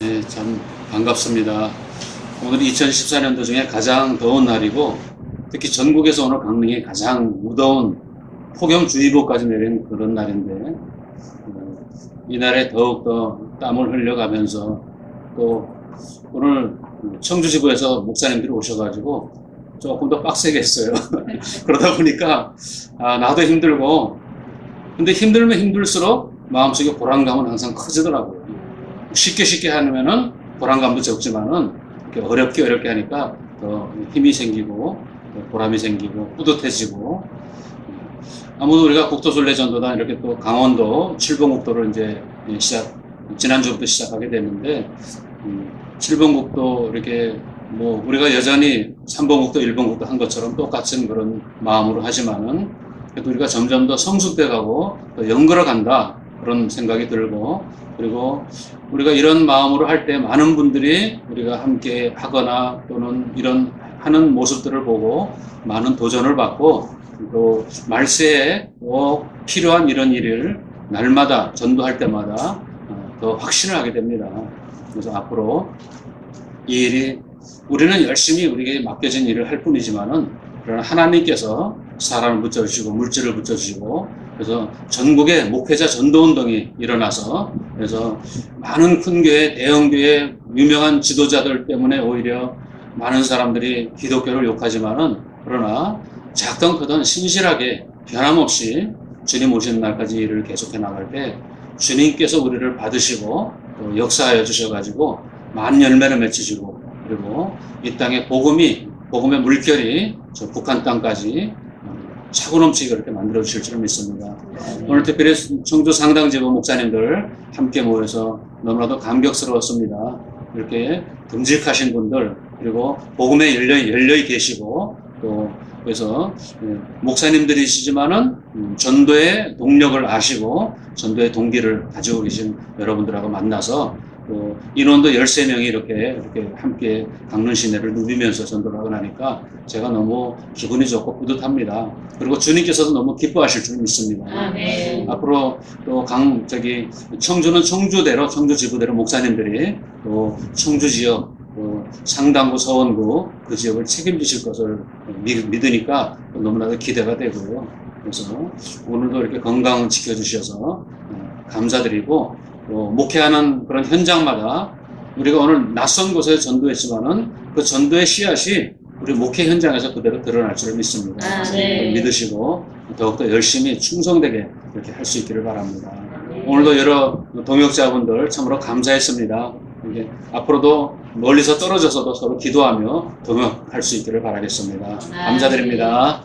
네, 참 반갑습니다. 오늘 2014년도 중에 가장 더운 날이고 특히 전국에서 오늘 강릉이 가장 무더운 폭염주의보까지 내린 그런 날인데 어, 이날에 더욱더 땀을 흘려가면서 또 오늘 청주지구에서 목사님들이 오셔가지고 조금 더 빡세게 했어요. 그러다 보니까 아, 나도 힘들고 근데 힘들면 힘들수록 마음속에 보람감은 항상 커지더라고요. 쉽게 쉽게 하면은 보람감도 적지만은 어렵게 어렵게 하니까 더 힘이 생기고 더 보람이 생기고 뿌듯해지고. 아무도 우리가 국토순례 전도단 이렇게 또 강원도 칠봉국도를 이제 시작 지난주부터 시작하게 됐는데 음, 칠봉국도 이렇게 뭐 우리가 여전히 삼봉국도 일봉국도 한 것처럼 똑같은 그런 마음으로 하지만은 우리가 점점 더 성숙돼 가고 더 연걸어 간다 그런 생각이 들고 그리고 우리가 이런 마음으로 할 때 많은 분들이 우리가 함께 하거나 또는 이런 하는 모습들을 보고 많은 도전을 받고 또 말세에 꼭 필요한 이런 일을 날마다 전도할 때마다 어, 더 확신을 하게 됩니다. 그래서 앞으로 이 일이 우리는 열심히 우리에게 맡겨진 일을 할 뿐이지만은 그러나 하나님께서 사람을 붙여주시고 물질을 붙여주시고 그래서 전국에 목회자 전도 운동이 일어나서 그래서 많은 큰 교회, 대형 교회 유명한 지도자들 때문에 오히려 많은 사람들이 기독교를 욕하지만은 그러나 작던 크던 신실하게 변함없이 주님 오시는 날까지 일을 계속해 나갈 때 주님께서 우리를 받으시고 또 역사하여 주셔가지고 많은 열매를 맺히시고 그리고 이 땅에 복음이 복음의 물결이 저 북한 땅까지 차고 넘치게 그렇게 만들어 주실 줄 믿습니다. 오늘 특별히 청주 상당지부 목사님들 함께 모여서 너무나도 감격스러웠습니다. 이렇게 듬직하신 분들 그리고 복음에 열려 열려 계시고 또 그래서 예, 목사님들이시지만은 음, 전도의 동력을 아시고 전도의 동기를 가지고 계신 여러분들하고 만나서 또 인원도 13명이 이렇게 이렇게 함께 강릉 시내를 누비면서 전도를 하고 나니까 제가 너무 기분이 좋고 뿌듯합니다. 그리고 주님께서도 너무 기뻐하실 줄 믿습니다. 아멘. 앞으로 또 강 저기 청주는 청주대로 청주 지구대로 목사님들이 또 청주 지역 또 상당구 서원구 그 지역을 책임지실 것을 믿, 믿으니까 너무나도 기대가 되고요. 그래서 오늘도 이렇게 건강 지켜주셔서 어, 감사드리고 또 목회하는 그런 현장마다 우리가 오늘 낯선 곳에 전도했지만은 그 전도의 씨앗이 우리 목회 현장에서 그대로 드러날 줄 믿습니다. 아, 네. 믿으시고 더욱더 열심히 충성되게 이렇게 할 수 있기를 바랍니다. 네. 오늘도 여러 동역자분들 참으로 감사했습니다. 이게 앞으로도 멀리서 떨어져서도 서로 기도하며 동역할 수 있기를 바라겠습니다. 감사드립니다.